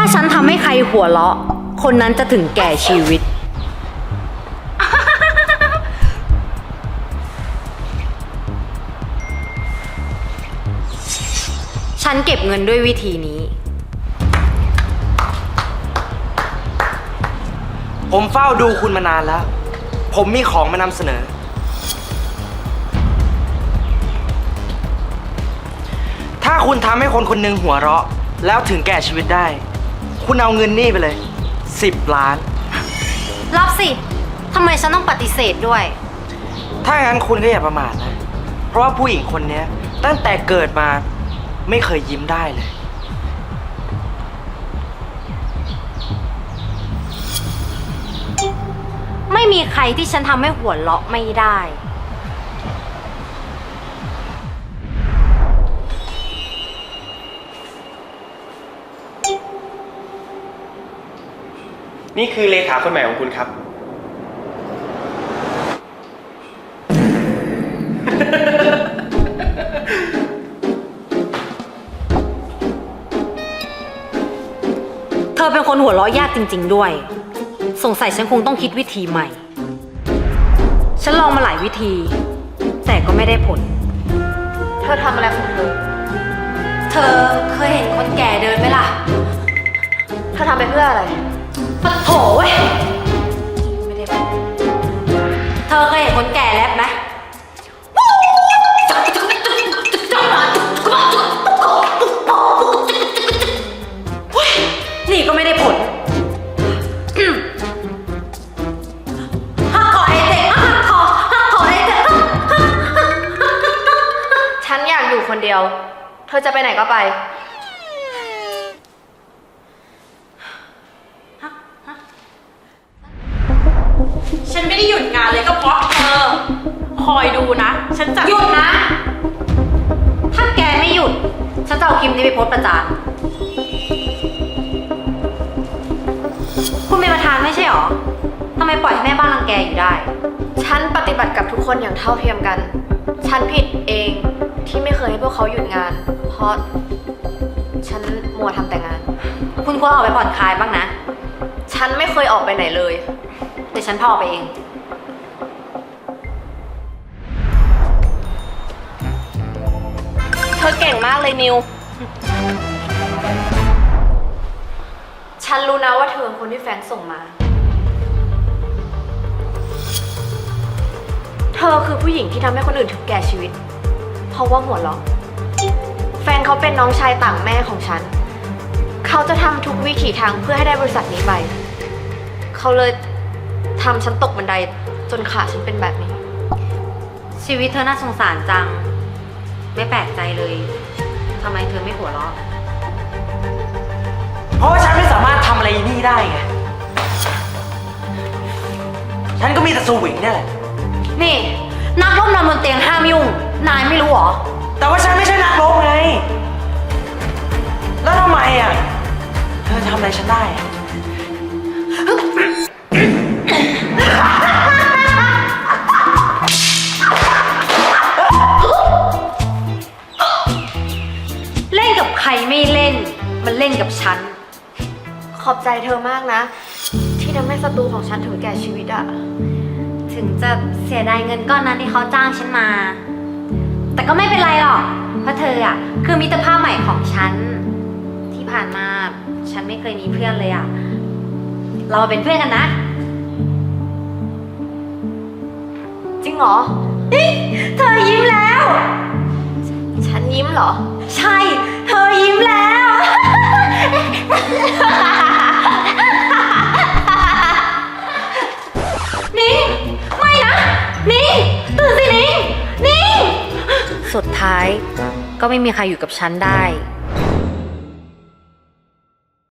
าฉันทำให้ใครหัวเราะ คนนั้นจะถึงแก่ชีวิต ฉันเก็บเงินด้วยวิธีนี้ ผมเฝ้าดูคุณมานานแล้ว ผมมีของมานำเสนอ ถ้าคุณทำให้คนคนหนึ่งหัวเราะ แล้วถึงแก่ชีวิตได้ คุณเอาเงินนี่ไปเลย 10 ล้าน รับสิ ทำไมฉันต้องปฏิเสธด้วย ถ้างั้นคุณก็อย่าประมาทนะ เพราะว่าผู้หญิงคนเนี้ยตั้งแต่เกิดมาไม่เคยยิ้มได้เลย ไม่มีใครที่ฉันทำให้หัวเราะไม่ได้ นี่คือเลขาคนใหม่ของคุณครับ เธอเป็นคนหัวเราะยากจริง ๆ ด้วย สงสัยฉันคงต้องคิดวิธีใหม่ ฉันลองมาหลายวิธี แต่ก็ไม่ได้ผล เธอทำอะไรของเธอ เธอเคยเห็นคนแก่เดินไหมล่ะ เธอทำไปเพื่ออะไร ปะโถเว้ยไม่ได้ผลเธอเคยเห็นคนแก่แรปไหมนี่ก็ไม่ได้ผลหักคอไอเด็กหักคอหักคอไอเด็กฉันอยากอยู่คนเดียว เธอจะไปไหนก็ไป ฉันจะเอาคลิปนี้ไปโพสต์ประจาน คุณเป็นประธานไม่ใช่หรอ ทำไมปล่อยให้แม่บ้านรังแกอยู่ได้ ฉันปฏิบัติกับทุกคนอย่างเท่าเทียมกัน ฉันผิดเองที่ไม่เคยให้พวกเขาหยุดงาน เพราะ ฉันมัวทำแต่งาน คุณควรออกไปผ่อนคลายบ้างนะ ฉันไม่เคยออกไปไหนเลยเดี๋ยวฉันพาออกไปเอง เธอเก่งมากเลยนิว ฉันรู้นะว่าเธอเป็นคนที่แฟนส่งมา เธอคือผู้หญิงที่ทำให้คนอื่นถึงแก่ชีวิต เพราะว่าหัวเราะแฟนเขาเป็นน้องชายต่างแม่ของฉัน เขาจะทำทุกวิถีทางเพื่อให้ได้บริษัทนี้ไป เขาเลยทำฉันตกบันไดจนขาฉันเป็นแบบนี้ ชีวิตเธอน่าสงสารจัง ไม่แปลกใจเลย ทำไมเธอไม่หัวเราะเพราะว่าฉันไม่สามารถทำอะไรนี่ได้ไง ฉันก็มีแต่สวิงเนี่ยแหละ นี่ นักรบนอนบนเตียงห้ามยุ่ง นายไม่รู้เหรอ แต่ว่าฉันไม่ใช่นักรบไง แล้วทำไมอะ เธอทำอะไรฉันได้อะ เล่นกับฉัน ขอบใจเธอมากนะ ที่ทำให้ศัตรูของฉันถึงแก่ชีวิตอะถึงจะเสียดายเงินก้อนนั้นที่เขาจ้างฉันมา แต่ก็ไม่เป็นไรหรอก เพราะเธออะคือมิตรภาพใหม่ของฉัน ที่ผ่านมาฉันไม่เคยมีเพื่อนเลยอะเรามาเป็นเพื่อนกันนะ จริงเหรอเธอยิ้มแล้ว ฉันยิ้มเหรอ ใช่ เธอยิ้มแล้ว สุดท้าย ก็ไม่มีใครอยู่กับฉันได้